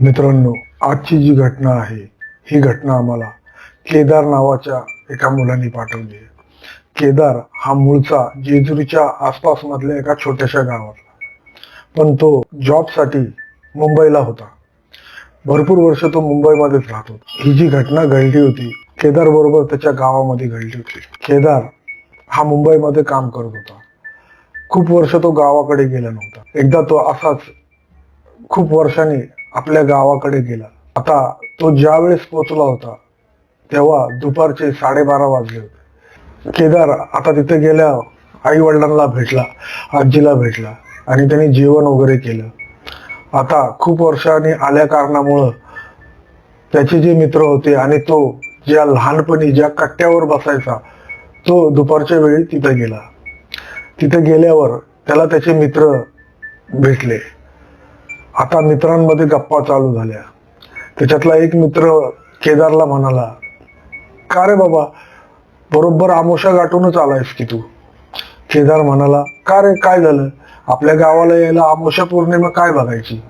मित्रांनो आजची जी घटना आहे ही घटना आम्हाला केदार नावाच्या एका मुलाने पाठवली आहे. केदार हा मूळचा जेजुरीच्या आसपास मधल्या एका छोट्याशा गावातला. पण तो जॉबसाठी मुंबईला होता. भरपूर वर्ष तो मुंबईमध्येच राहतो ही जी घटना घडली होती केदार बरोबर त्याच्या गावामध्ये घडली होती. केदार हा मुंबईमध्ये काम करत होता. खूप वर्ष तो गावाकडे गेला नव्हता. एकदा तो असाच खूप वर्षांनी आपल्या गावाकडे गेला. आता तो ज्या वेळेस पोचला होता तेव्हा दुपारचे साडेबारा वाजले होते. केदार आता तिथे गेल्या आई वडिलांना भेटला आजीला भेटला आणि त्यांनी जेवण वगैरे केलं. आता खूप वर्षांनी आल्या कारणामुळं त्याचे जे मित्र होते आणि तो ज्या लहानपणी ज्या कट्ट्यावर बसायचा तो दुपारच्या वेळी तिथे गेला. तिथे गेल्यावर त्याला त्याचे मित्र भेटले. आता मित्रांमध्ये गप्पा चालू झाल्या. त्याच्यातला एक मित्र केदारला म्हणाला का रे बाबा बरोबर आमोशा गाठूनच आलायस की तू? केदार म्हणाला का रे काय झालं? आपल्या गावाला यायला आमोशा पौर्णिमा काय बघायची?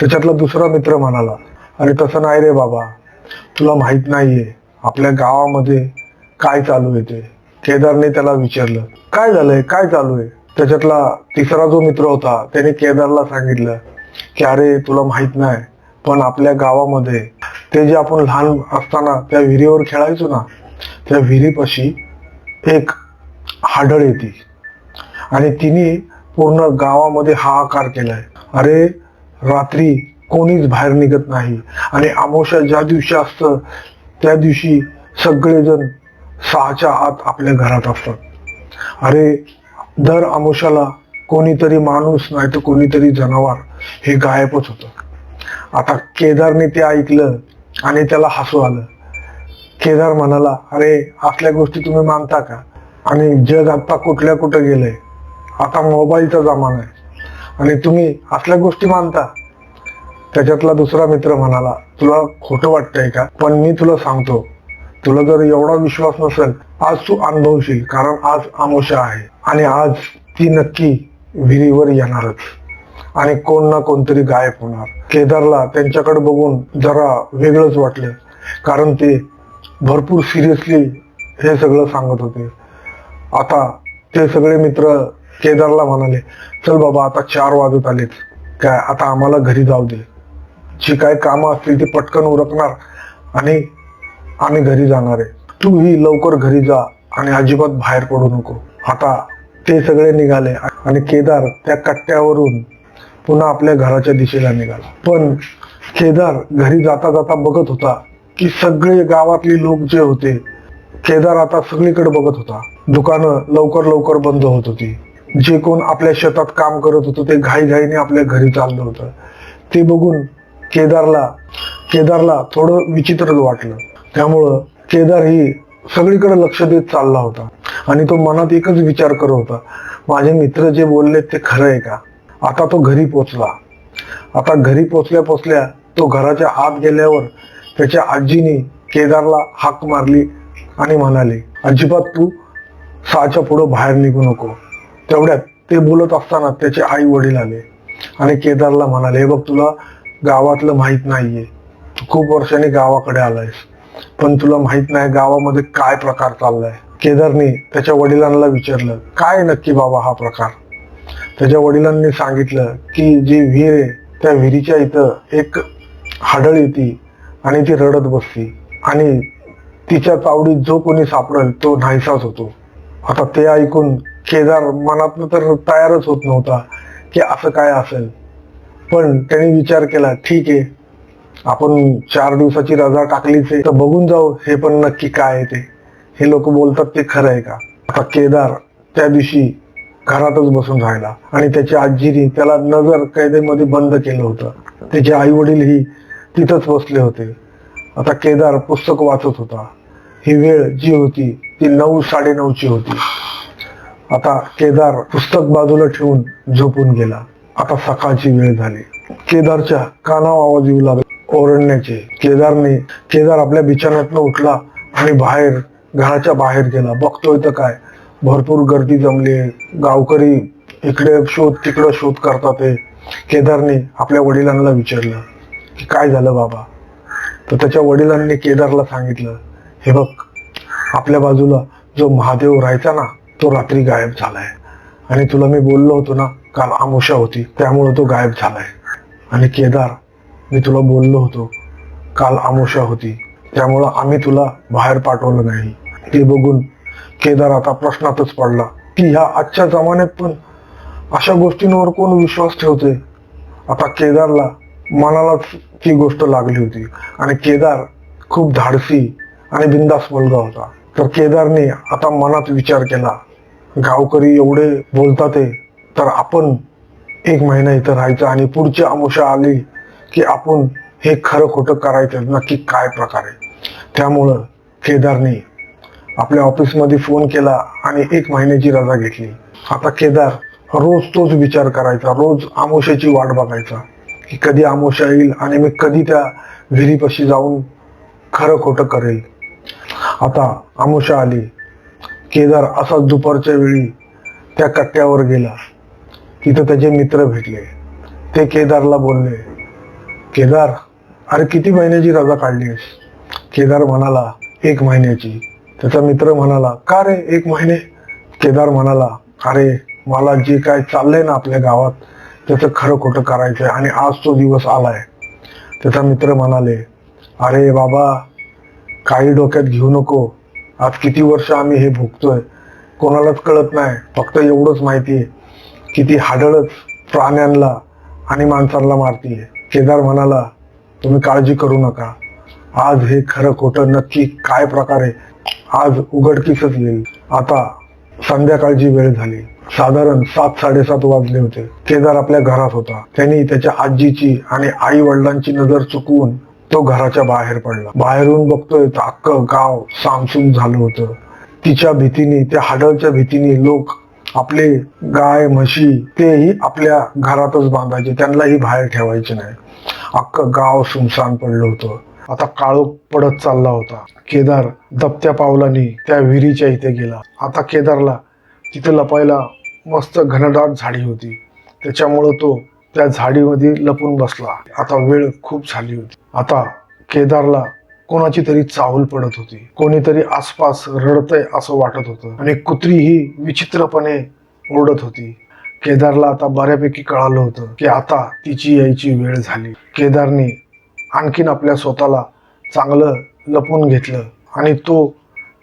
त्याच्यातला दुसरा मित्र म्हणाला अरे तसं नाही रे बाबा तुला माहीत नाहीये आपल्या गावामध्ये काय चालू आहे ते. केदारने त्याला विचारलं काय झालंय? काय चालू आहे? त्याच्यातला तिसरा जो मित्र होता त्याने केदारला सांगितलं की अरे तुला माहीत नाही पण आपल्या गावामध्ये ते जे आपण लहान असताना त्या विहिरीवर खेळायचो ना त्या विहिरीपाशी एक हाडळ येते. आणि तिने पूर्ण गावामध्ये हाहाकार केलाय. अरे रात्री कोणीच बाहेर निघत नाही. आणि अमावस्या ज्या दिवशी असतं त्या दिवशी सगळेजण सहाच्या आत आपल्या घरात असतात. अरे दर अमावस्याला कोणीतरी माणूस नाही तर कोणीतरी जनावर हे गायबच होतं. आता केदारने ते ऐकलं आणि त्याला हसू आलं. केदार म्हणाला अरे असल्या गोष्टी तुम्ही मानता का? आणि जग आता कुठल्या कुठं गेलंय? आता मोबाईलचा जमाना आहे. आणि तुम्ही असल्या गोष्टी मानता? त्याच्यातला दुसरा मित्र म्हणाला तुला खोटं वाटतंय का? पण मी तुला सांगतो तुला जर एवढा विश्वास नसेल आज तू अनुभवशील कारण आज आमोशा आहे आणि आज ती नक्की विहिरीवर येणारच. आणि कोण ना कोणतरी गायब होणार. केदारला त्यांच्याकडे बघून जरा वेगळंच वाटले. कारण ते भरपूर सिरियसली हे सगळं सांगत होते. आता ते सगळे मित्र केदारला म्हणाले चल बाबा आता चार वाजत आलेत. काय आता आम्हाला घरी जाऊ दे. जी काय कामं असतील ती पटकन उरकणार आणि आम्ही घरी जाणार आहे. तू ही लवकर घरी जा आणि अजिबात बाहेर पडू नको. आता ते सगळे निघाले आणि केदार त्या कट्ट्यावरून पुन्हा आपल्या घराच्या दिशेला निघाला. पण केदार घरी जाता जाता बघत होता की सगळे गावातले लोक जे होते केदार आता सगळीकडे बघत होता. दुकानं लवकर लवकर बंद होत होती. जे कोण आपल्या शेतात काम करत होतं ते घाईघाईने आपल्या घरी चाललं होतं. ते बघून केदारला केदारला थोडं विचित्र वाटलं. त्यामुळं केदार ही सगळीकडे लक्ष देत चालला होता. आणि तो मनात एकच विचार करत होता माझे मित्र जे बोलले ते खरं आहे का? आता तो घरी पोचला. आता घरी पोचल्या पोचल्या तो घराच्या आत गेल्यावर त्याच्या आजीने केदारला हाक मारली आणि म्हणाले अजिबात तू सहाच्या पुढं बाहेर निघू नको. तेवढ्यात ते बोलत असताना त्याचे आई वडील आले आणि केदारला म्हणाले "हे बघ तुला गावातलं माहीत नाहीये. तू खूप वर्षांनी गावाकडे आलायस पण तुला माहीत नाही गावामध्ये काय प्रकार चाललाय. केदारने त्याच्या वडिलांना विचारलं काय नक्की बाबा हा प्रकार? त्याच्या वडिलांनी सांगितलं की जी विहीर आहे त्या विहिरीच्या इथं एक हाडळ येते आणि ती रडत बसती आणि तिच्या तावडीत जो कोणी सापडेल तो नाहीसाच होतो. आता ते ऐकून केदार मनातनं तर तयारच होत नव्हता की असं काय असेल. पण त्याने विचार केला ठीक आहे आपण चार दिवसाची रजा टाकलीच आहे तर बघून जाऊ हे पण नक्की काय आहे ते. हे लोक बोलतात ते खरं आहे का? आता केदार त्या दिवशी घरातच बसून राहिला. आणि त्याची आजीरी त्याला नजर कैदेमध्ये बंद केलं होतं. त्याचे आई वडीलही तिथंच बसले होते. आता केदार पुस्तक वाचत होता. ही वेळ जी होती ती नऊ साडेनऊची होती. आता केदार पुस्तक बाजूला ठेवून झोपून गेला. आता सकाळची वेळ झाली. केदारच्या कानावर आवाज येऊ लागला. ओरडण्याचे. केदारने केदार आपल्या बिछाण्यातनं उठला आणि बाहेर घराच्या बाहेर गेला. बघतोय तर काय? भरपूर गर्दी जमली आहे. गावकरी इकडे शोध तिकडे शोध करतात आहे. केदारने आपल्या वडिलांना विचारलं की काय झालं बाबा तर त्याच्या वडिलांनी केदारला सांगितलं हे बघ आपल्या बाजूला जो महादेव राहायचा ना तो रात्री गायब झालाय आणि तुला मी बोललो होतो ना काल आमुषा होती त्यामुळे तो गायब झालाय आणि केदार मी तुला बोललो होतो काल आमुषा होती त्यामुळं आम्ही तुला बाहेर पाठवलं नाही ते बघून केदार आता प्रश्नातच पडला की ह्या आजच्या जमान्यात पण अशा गोष्टींवर कोण विश्वास ठेवते आता केदारला मनालाच ती गोष्ट लागली होती. आणि केदार खूप धाडसी आणि बिंदास मुलगा होता. तर केदारने आता मनात विचार केला गावकरी एवढे बोलतात तर आपण एक महिना इथं राहायचं आणि पुढची आमुषा आली की आपण हे खरं खोटं करायचं. नक्की काय प्रकार आहे? त्यामुळं केदारने आपल्या ऑफिसमध्ये फोन केला आणि एक महिन्याची रजा घेतली. आता केदार रोज तोच विचार करायचा रोज आमोशाची वाट बघायचा की कधी आमोशा येईल आणि मी कधी त्या विहिरीपाशी जाऊन खरं खोटं करेल. आता आमोशा आली. केदार असाच दुपारच्या वेळी त्या कट्ट्यावर गेला. तिथं त्याचे मित्र भेटले. ते केदारला बोलले केदार अरे किती महिन्याची रजा काढलीस? केदार म्हणाला एक महिन्याची. त्याचा मित्र म्हणाला का रे एक महिने? केदार म्हणाला अरे मला जे काय चाललंय ना आपल्या गावात त्याचं खरं खोटं करायचंय आणि आज तो दिवस आलाय. त्याचा मित्र म्हणाले अरे बाबा काही डोक्यात घेऊ नको. आज किती वर्ष आम्ही हे भोगतोय. कोणालाच कळत नाही. फक्त एवढंच माहितीये. किती हाडळच प्राण्यांना आणि माणसांना मारतीये. केदार म्हणाला तुम्ही काळजी करू नका. आज हे खरं खोटं नक्की काय प्रकारे आज उघडकीसच येईल आता संध्याकाळची वेळ झाली. साधारण सात साडेसात वाजले होते. केदार आपल्या घरात होता. त्यांनी त्याच्या आजीची आणि आई वडिलांची नजर चुकवून तो घराच्या बाहेर पडला. बाहेरून बघतोय तर अख्खं गाव सामसूम झालं होतं. तिच्या भीतीने त्या हाडळच्या भीतीने लोक आपले गाय म्हशी तेही आपल्या घरातच बांधायचे. त्यांनाही बाहेर ठेवायचे नाही. अख्खं गाव सुमसान पडलं होतं. आता काळोख पडत चालला होता. केदार दबत्या पावलाने त्या विहिरीच्या इथे गेला. आता केदारला तिथे लपायला मस्त घनदाट झाडी होती. त्याच्यामुळं तो त्या झाडीमध्ये लपून बसला. आता वेळ खूप झाली होती. आता केदारला कोणाची तरी चावल पडत होती. कोणीतरी आसपास रडतय असं वाटत होतं. आणि कुत्री ही विचित्रपणे ओरडत होती. केदारला आता बऱ्यापैकी कळालं होतं की आता तिची यायची वेळ झाली. केदारने आणखीन आपल्या स्वतःला चांगलं लपून घेतलं आणि तो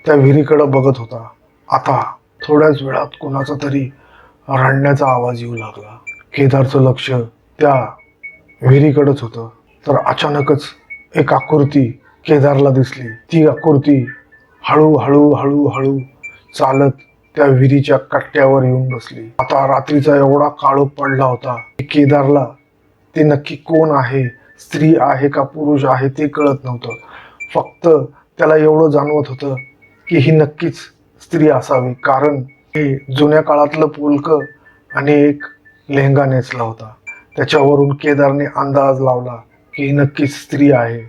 त्या विहिरीकडं बघत होता. आता थोड्याच वेळात कोणाचा तरी रडण्याचा आवाज येऊ लागला. केदारचं लक्ष त्या विहिरीकडंच होतं. तर अचानकच एक आकृती केदारला दिसली. ती आकृती हळू हळू हळू हळू चालत त्या विहिरीच्या कट्ट्यावर येऊन बसली. आता रात्रीचा एवढा काळोख पडला होता की केदारला ते नक्की कोण आहे स्त्री आहे का पुरुष आहे ते कळत नव्हतं. फक्त त्याला एवढं जाणवत होतं की ही नक्कीच स्त्री असावी कारण हे जुन्या काळातलं पोलकं आणि एक लेहंगा नेसला होता. त्याच्यावरून केदारने अंदाज लावला की ही नक्कीच स्त्री आहे.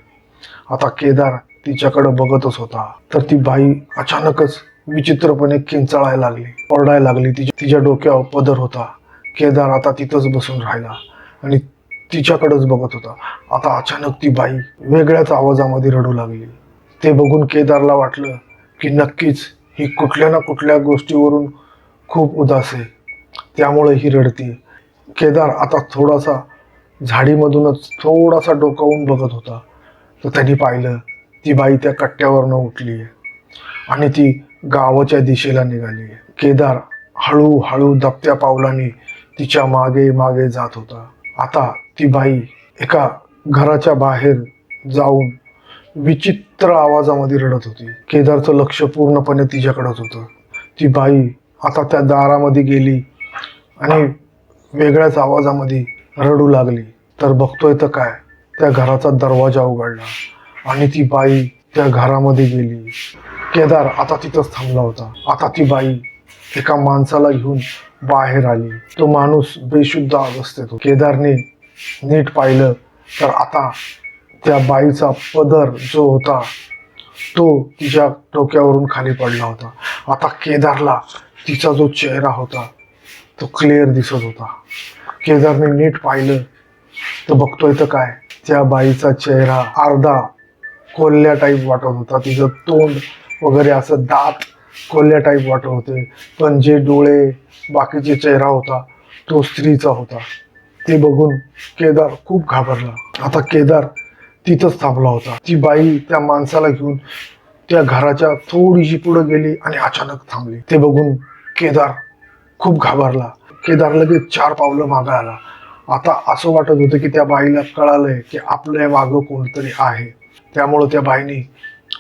आता केदार तिच्याकडे बघतच होता. तर ती बाई अचानकच विचित्रपणे किंचाळायला लागली ओरडायला लागली. तिच्या तिच्या डोक्यावर पदर होता. केदार आता तिथंच बसून राहिला आणि तिच्याकडेच बघत होता. आता अचानक ती बाई वेगळ्याच आवाजामध्ये रडू लागली. ते बघून केदारला वाटलं की नक्कीच ही कुठल्या ना कुठल्या गोष्टीवरून खूप उदास आहे. त्यामुळे ही रडती. केदार आता थोडासा झाडीमधूनच थोडासा डोकावून बघत होता. तर त्यांनी पाहिलं ती बाई त्या कट्ट्यावरनं उठली. आहे आणि ती गावाच्या दिशेला निघाली. आहे केदार हळूहळू दबत्या पावलाने तिच्यामागे मागे जात होता. आता ती बाई एका घराच्या बाहेर जाऊन विचित्र आवाजामध्ये रडत होती. केदारचं लक्ष पूर्णपणे तिच्याकडंच होतं. ती बाई आता त्या दारामध्ये गेली आणि वेगळ्याच आवाजामध्ये रडू लागली. तर बघतोय तर काय? त्या घराचा दरवाजा उघडला आणि ती बाई त्या घरामध्ये गेली. केदार आता तिथंच थांबला होता. आता ती बाई एका माणसाला घेऊन बाहेर आली. तो माणूस बेशुद्ध अवस्थेत केदारने नीट पाहिलं तर आता त्या बाईचा पदर जो होता तो तिच्या डोक्यावरून खाली पडला होता. आता केदारला तिचा जो चेहरा होता तो क्लिअर दिसत होता. केदारने नीट पाहिलं तर बघतोय तर काय त्या बाईचा चेहरा अर्धा कोल्ह्या टाईप वाटत होता. तिचं तोंड वगैरे असं दात कोल्ह्या टाईप वाटत होते. पण जे डोळे बाकीचे चेहरा होता तो स्त्रीचा होता. ते बघून केदार खूप घाबरला. आता केदार तिथंच थांबला होता. ती बाई त्या माणसाला घेऊन त्या घराच्या थोडीशी पुढे गेली आणि अचानक थांबली. ते बघून केदार खूप घाबरला. केदार लगेच चार पावलं मागं आला. आता असं वाटत होतं की त्या बाईला कळालंय की आपल्या मागं कोणतरी आहे. त्यामुळं त्या बाईने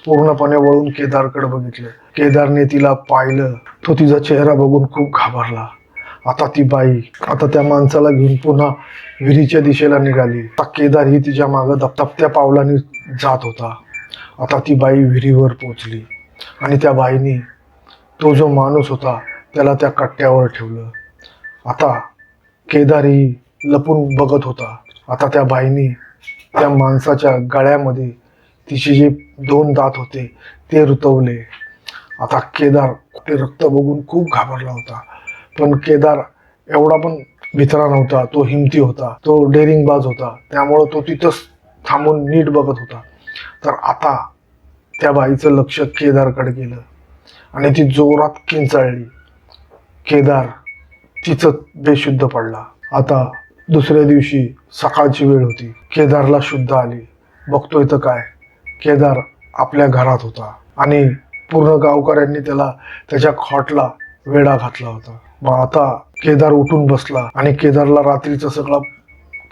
पूर्णपणे वळून केदारकडे बघितलं. केदारने तिला पाहिलं. तो तिचा चेहरा बघून खूप घाबरला. आता ती बाई आता त्या माणसाला घेऊन पुन्हा विहिरीच्या दिशेला निघाली. आता केदार ही तिच्या मागं दपदपत्या पावलाने जात होता. आता ती बाई विहिरीवर पोचली आणि त्या बाईने तो जो माणूस होता त्याला त्या कट्ट्यावर ठेवलं. आता केदारही लपून बघत होता. आता त्या बाईने त्या माणसाच्या गळ्यामध्ये तिचे जे दोन दात होते ते रुतवले. आता केदार ते रक्त बघून खूप घाबरला होता. पण केदार एवढा पण भितरा नव्हता तो हिमती होता तो डेरिंगबाज होता त्यामुळं तो तिथंच थांबून नीट बघत होता. तर आता त्या बाईचं लक्ष केदारकडे गेलं आणि ती जोरात किंचाळली. केदार तिचं बेशुद्ध पडला. आता दुसऱ्या दिवशी सकाळची वेळ होती. केदारला शुद्ध आली. बघतोय तर काय? केदार आपल्या घरात होता आणि पूर्ण गावकऱ्यांनी त्याला त्याच्या खॉटला वेढा घातला होता. मग आता केदार उठून बसला आणि केदारला रात्रीचा सगळा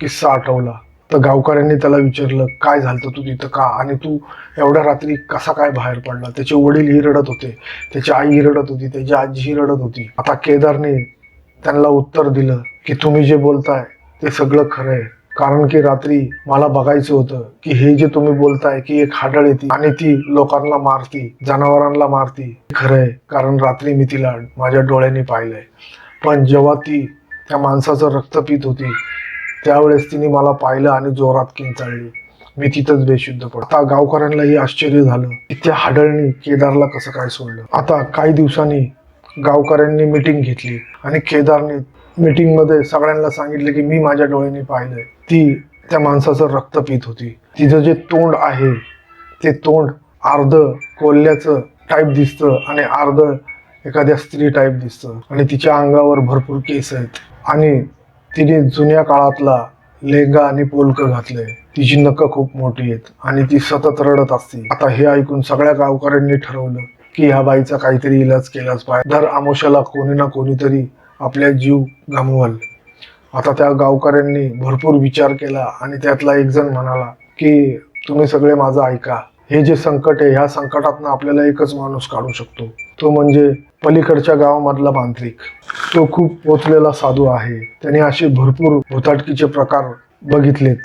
किस्सा आठवला. तर गावकऱ्यांनी त्याला विचारलं काय झालं तू तिथं का? आणि तू एवढ्या रात्री कसा काय बाहेर पडला? त्याचे वडील ही रडत होते त्याची आई ही रडत होती त्याची आजी ही रडत होती. आता केदारने त्यांना उत्तर दिलं की तुम्ही जे बोलताय ते सगळं खरं आहे. कारण की रात्री मला बघायचं होतं की हे जे तुम्ही बोलताय की एक हाडळ येते आणि ती लोकांना मारती जनावरांना मारती खरंय आहे. कारण रात्री मी तिला माझ्या डोळ्यांनी पाहिलंय. पण जेव्हा ती त्या माणसाचं रक्त पित होती त्यावेळेस तिने मला पाहिलं आणि जोरात किंचाळली. मी तिथंच बेशुद्ध पड आता गावकऱ्यांनाही आश्चर्य झालं की त्या हाडळनी केदारला कसं काय सोडलं. आता काही दिवसांनी गावकऱ्यांनी मिटिंग घेतली आणि केदारने मिटिंगमध्ये सगळ्यांना सांगितलं की मी माझ्या डोळ्यांनी पाहिलंय. ती त्या माणसाचं रक्त पित होती. तिचं जे तोंड आहे ते तोंड अर्ध कोल्ह्याचं टाईप दिसतं आणि अर्ध एखाद्या स्त्री टाईप दिसतं. आणि तिच्या अंगावर भरपूर केस आहेत. आणि तिने जुन्या काळातला लेंगा आणि पोलक घातलंय. तिची नक खूप मोठी आहेत आणि ती सतत रडत असते. आता हे ऐकून सगळ्या गावकऱ्यांनी ठरवलं की ह्या बाईचा काहीतरी इलाज केलाच पाहिजे. दर आमोशाला कोणी ना कोणीतरी आपल्या जीव गमवल. आता त्या गावकऱ्यांनी भरपूर विचार केला आणि त्यातला एक जण म्हणाला की तुम्ही सगळे माझं ऐका. हे जे संकट आहे ह्या संकटातनं आपल्याला एकच माणूस काढू शकतो. तो म्हणजे पलीकडच्या गावामधला मांत्रिक. तो खूप पोचलेला साधू आहे. त्याने असे भरपूर भुताटकीचे प्रकार बघितलेत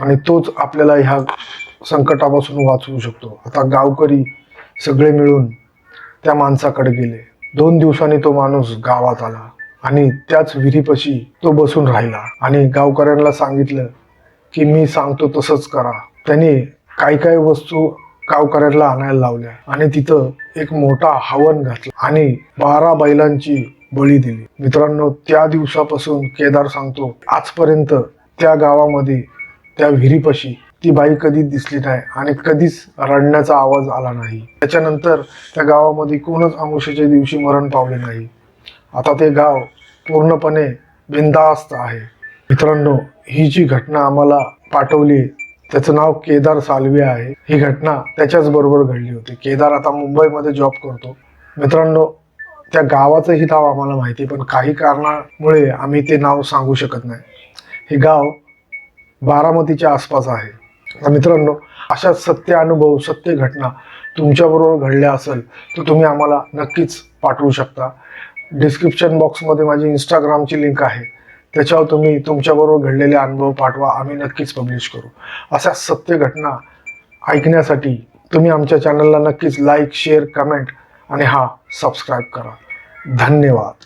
आणि तोच आपल्याला ह्या संकटापासून वाचवू शकतो. आता गावकरी सगळे मिळून त्या माणसाकडे गेले. दोन दिवसांनी तो माणूस गावात आला. आणि त्याच विहिरीपाशी तो बसून राहिला. आणि गावकऱ्यांना सांगितलं की मी सांगतो तसंच करा. त्याने काही काही वस्तू गावकऱ्यांना आणायला लावल्या आणि तिथं एक मोठा हवन घातला आणि बारा बैलांची बळी दिली. मित्रांनो त्या दिवसापासून केदार सांगतो आजपर्यंत त्या गावामध्ये त्या विहिरीपाशी ती बाई कधीच दिसली नाही आणि कधीच रडण्याचा आवाज आला नाही. त्याच्यानंतर त्या गावामध्ये कोणच आमुष्याच्या दिवशी मरण पावले नाही. आता ते गाव पूर्णपणे बिंदास्त आहे. मित्रांनो ही जी घटना आम्हाला पाठवली त्याचं नाव केदार सालवे आहे. ही घटना त्याच्याच बरोबर घडली होती. केदार आता मुंबईमध्ये जॉब करतो. मित्रांनो त्या गावाचंही नाव आम्हाला माहिती आहे, पण काही कारणामुळे आम्ही ते नाव सांगू शकत नाही. हे गाव बारामतीच्या आसपास आहे. मित्रांनो अशा सत्य अनुभव सत्य घटना तुमच्याबरोबर घडल्या असेल तर तुम्ही आम्हाला नक्कीच पाठवू शकता. डिस्क्रिप्शन बॉक्समध्ये माझी इंस्टाग्रामची लिंक आहे. त्याच्यावर तुम्ही तुमच्याबरोबर घडलेले अनुभव पाठवा. आम्ही नक्कीच पब्लिश करू. अशा सत्य घटना ऐकण्यासाठी तुम्ही आमच्या चॅनलला नक्कीच लाईक शेअर कमेंट आणि हा सबस्क्राईब करा. धन्यवाद.